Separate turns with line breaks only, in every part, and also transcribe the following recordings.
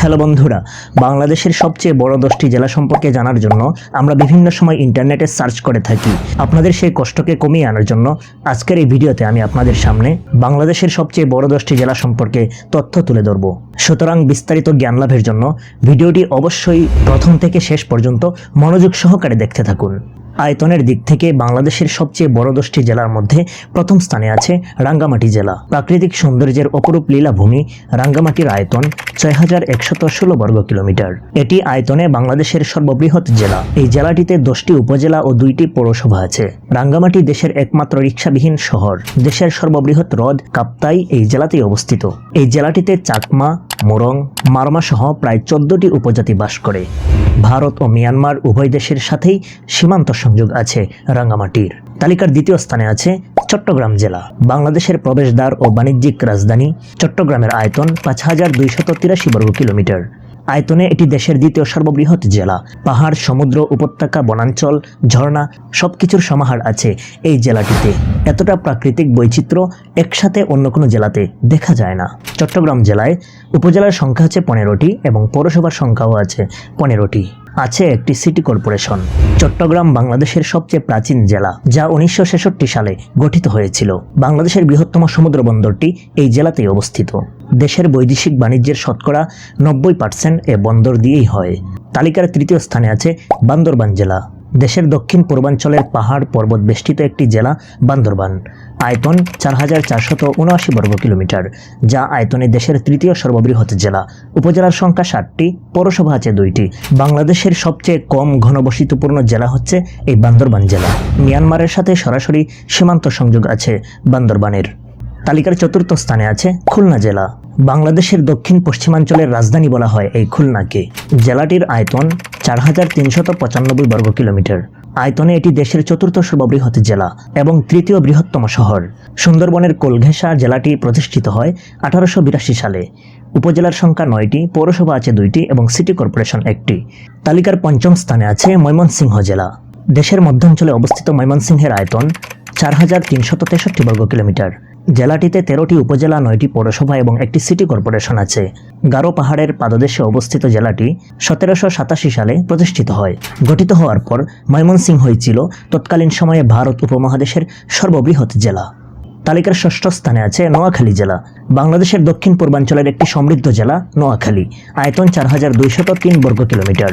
Hello বন্ধুরা, বাংলাদেশের সবচেয়ে বড় দশটি জেলা সম্পর্কে জানার জন্য আমরা বিভিন্ন সময় ইন্টারনেটে সার্চ করে থাকি। আপনাদের সেই কষ্টকে কমিয়ে আনার জন্য আজকের এই ভিডিওতে আমি আপনাদের সামনে বাংলাদেশের সবচেয়ে বড় দশটি জেলা সম্পর্কে তথ্য তুলে ধরব। সুতরাং বিস্তারিত জ্ঞান লাভের জন্য ভিডিওটি অবশ্যই প্রথম থেকে শেষ পর্যন্ত মনোযোগ সহকারে দেখতে থাকুন। আয়তনের দিক থেকে বাংলাদেশের সবচেয়ে বড় দশটি জেলার মধ্যে প্রথম স্থানে আছে রাঙ্গামাটি জেলা। প্রাকৃতিক সৌন্দর্যের অপরূপ লীলাভূমি রাঙ্গামাটির আয়তন ছয় হাজার ষোলো বর্গ কিলোমিটার। এটি আয়তনে বাংলাদেশের সর্ববৃহৎ জেলা। এই জেলাটিতে দশটি উপজেলা ও দুইটি পৌরসভা আছে। রাঙ্গামাটি দেশের একমাত্র রিক্সাবিহীন শহর। দেশের সর্ববৃহৎ হ্রদ কাপ্তাই এই জেলাতেই অবস্থিত। এই জেলাটিতে চাকমা, মোরং, মারমা সহ প্রায় চোদ্দটি উপজাতি বাস করে। ভারত ও মিয়ানমার উভয় দেশের সাথেই সীমান্ত সংযোগ আছে রাঙ্গামাটির। তালিকার দ্বিতীয় স্থানে আছে চট্টগ্রাম জেলা, বাংলাদেশের প্রবেশদ্বার ও বাণিজ্যিক রাজধানী চট্টগ্রামের আয়তন পাঁচ হাজার দুইশত তিরাশি বর্গ কিলোমিটার। আয়তনে এটি দেশের দ্বিতীয় সর্ববৃহৎ জেলা। পাহাড়, সমুদ্র, উপত্যকা, বনাঞ্চল, ঝর্ণা সবকিছুর সমাহার আছে এই জেলাটিতে। এতটা প্রাকৃতিক বৈচিত্র্য একসাথে অন্য কোনো জেলাতে দেখা যায় না। চট্টগ্রাম জেলায় উপজেলার সংখ্যা আছে পনেরোটি এবং পৌরসভার সংখ্যাও আছে পনেরোটি। আছে একটি সিটি কর্পোরেশন, চট্টগ্রাম বাংলাদেশের সবচেয়ে প্রাচীন জেলা, যা উনিশশো ছেষট্টি সালে গঠিত হয়েছিল। বাংলাদেশের বৃহত্তম সমুদ্র বন্দরটি এই জেলাতেই অবস্থিত। দেশের বৈদেশিক বাণিজ্যের শতকরা নব্বই পার্সেন্ট এ বন্দর দিয়েই হয়। তালিকার তৃতীয় স্থানে আছে বান্দরবান জেলা। দেশের দক্ষিণ পূর্বাঞ্চলের পাহাড় পর্বত বেষ্টিত একটি জেলা বান্দরবান। আয়তন চার হাজার চারশত উনআশি বর্গ কিলোমিটার, যা আয়তনে দেশের তৃতীয় সর্ববৃহৎ জেলা। উপজেলার সংখ্যা ষাটটি, পৌরসভা আছে দুইটি। বাংলাদেশের সবচেয়ে কম ঘনবসতিপূর্ণ জেলা হচ্ছে এই বান্দরবান জেলা। মিয়ানমারের সাথে সরাসরি সীমান্ত সংযোগ আছে বান্দরবানের। তালিকার চতুর্থ স্থানে আছে খুলনা জেলা। বাংলাদেশের দক্ষিণ পশ্চিমাঞ্চলের রাজধানী বলা হয় এই খুলনাকে। জেলাটির আয়তন চার হাজার তিনশত পঁচানব্বই বর্গ কিলোমিটার। আয়তনে এটি দেশের চতুর্থ সর্ববৃহৎ জেলা এবং তৃতীয় বৃহত্তম শহর। সুন্দরবনের কোলঘেঁষা জেলাটি প্রতিষ্ঠিত হয় আঠারোশো বিরাশি সালে। উপজেলার সংখ্যা নয়টি, পৌরসভা আছে দুইটি এবং সিটি কর্পোরেশন একটি। তালিকার পঞ্চম স্থানে আছে ময়মনসিংহ জেলা। দেশের মধ্যাঞ্চলে অবস্থিত ময়মনসিংহের আয়তন চার হাজার তিনশত তেষট্টি বর্গ কিলোমিটার। জেলাটিতে তেরোটি উপজেলা, নয়টি পৌরসভা এবং একটি সিটি কর্পোরেশন আছে। গারো পাহাড়ের পাদদেশে অবস্থিত জেলাটি সতেরোশো সাতাশি সালে প্রতিষ্ঠিত হয়। গঠিত হওয়ার পর ময়মনসিংহই ছিল তৎকালীন সময়ে ভারত উপমহাদেশের সর্ববৃহৎ জেলা। তালিকার ষষ্ঠ স্থানে আছে নোয়াখালী জেলা। বাংলাদেশের দক্ষিণ পূর্বাঞ্চলের একটি সমৃদ্ধ জেলা নোয়াখালী। আয়তন চার হাজার দুইশত তিন বর্গ কিলোমিটার।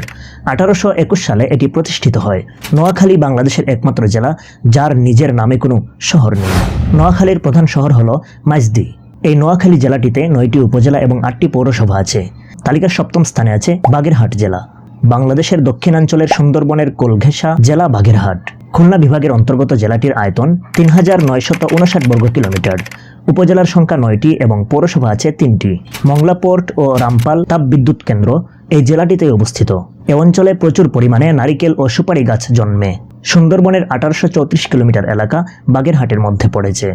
আঠারোশো একুশ সালে এটি প্রতিষ্ঠিত হয়। নোয়াখালী বাংলাদেশের একমাত্র জেলা, যার নিজের নামে কোনো শহর নেই। নোয়াখালীর প্রধান শহর হল মাইজদি এই নোয়াখালী জেলাটিতে নয়টি উপজেলা এবং আটটি পৌরসভা আছে। তালিকার সপ্তম স্থানে আছে বাগেরহাট জেলা। বাংলাদেশের দক্ষিণাঞ্চলের সুন্দরবনের কোলঘেঁষা জেলা বাগেরহাট। খুলনা বিভাগের অন্তর্গত জেলাটির আয়তন তিন হাজার নয়শত উনষাট বর্গ কিলোমিটার। উপজেলার সংখ্যা নয়টি এবং পৌরসভা আছে তিনটি। মংলা পোর্ট ও রামপাল তাপ বিদ্যুৎ কেন্দ্র এই জেলাটিতে অবস্থিত। এ অঞ্চলে প্রচুর পরিমাণে নারিকেল ও সুপারি গাছ জন্মে। সুন্দরবনের আঠারোশো চৌত্রিশ কিলোমিটার এলাকা বাগেরহাটের মধ্যে পড়েছে।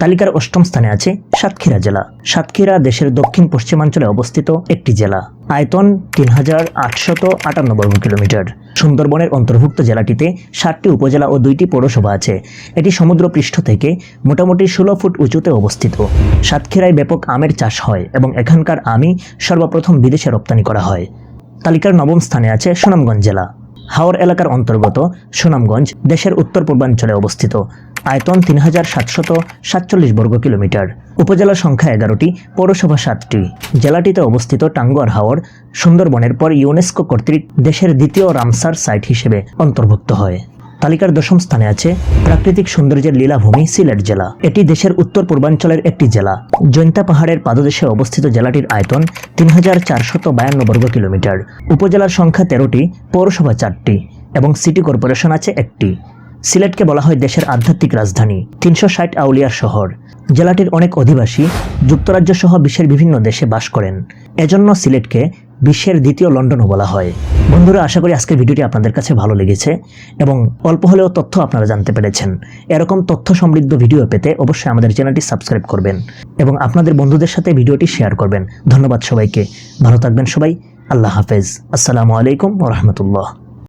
তালিকার অষ্টম স্থানে আছে সাতক্ষীরা জেলা। সাতক্ষীরা দেশের দক্ষিণ পশ্চিমাঞ্চলে অবস্থিত একটি জেলা। আয়তন তিন হাজার আটশত আটান্ন বর্গ কিলোমিটার। সুন্দরবনের অন্তর্ভুক্ত জেলাটিতে সাতটি উপজেলা ও দুইটি পৌরসভা আছে। এটি সমুদ্রপৃষ্ঠ থেকে মোটামুটি ষোলো ফুট উঁচুতে অবস্থিত। সাতক্ষীরায় ব্যাপক আমের চাষ হয় এবং এখানকার আমই সর্বপ্রথম বিদেশে রপ্তানি করা হয়। তালিকার নবম স্থানে আছে সুনামগঞ্জ জেলা। হাওর এলাকার অন্তর্গত সুনামগঞ্জ দেশের উত্তর পূর্বাঞ্চলে অবস্থিত। আয়তন তিন হাজার সাতশত সাতচল্লিশ বর্গ কিলোমিটার। উপজেলার সংখ্যা এগারোটি, পৌরসভা সাতটি। জেলাটিতে অবস্থিত টাঙ্গুয়ার হাওর সুন্দরবনের পর ইউনেস্কো কর্তৃক দেশের দ্বিতীয় রামসার সাইট হিসেবে অন্তর্ভুক্ত হয়। তালিকার দশম স্থানে আছে প্রাকৃতিক সৌন্দর্যের লীলাভূমি সিলেট জেলা। এটি দেশের উত্তর পূর্বাঞ্চলের একটি জেলা। জৈন্তা পাহাড়ের পাদদেশে অবস্থিত জেলাটির আয়তন তিন হাজার চারশত বায়ান্ন বর্গ কিলোমিটার। উপজেলার সংখ্যা তেরোটি, পৌরসভা চারটি এবং সিটি কর্পোরেশন আছে একটি। সিলেটকে বলা হয় দেশের আধ্যাত্মিক রাজধানী, তিনশো ষাট আউলিয়ার শহর। জেলাটির অনেক অধিবাসী যুক্তরাজ্য সহ বিশ্বের বিভিন্ন দেশে বাস করেন। এজন্য সিলেটকে বিশ্বের দ্বিতীয় লন্ডনও বলা হয়। বন্ধুরা, আশা করি আজকের ভিডিওটি আপনাদের কাছে ভালো লেগেছে এবং অল্প হলেও তথ্য আপনারা জানতে পেরেছেন। এরকম তথ্য সমৃদ্ধ ভিডিও পেতে অবশ্যই আমাদের চ্যানেলটি সাবস্ক্রাইব করবেন এবং আপনাদের বন্ধুদের সাথে ভিডিওটি শেয়ার করবেন। ধন্যবাদ সবাইকে। ভালো থাকবেন সবাই। আল্লাহ হাফেজ। আসসালামু আলাইকুম রহমতুল্লাহ।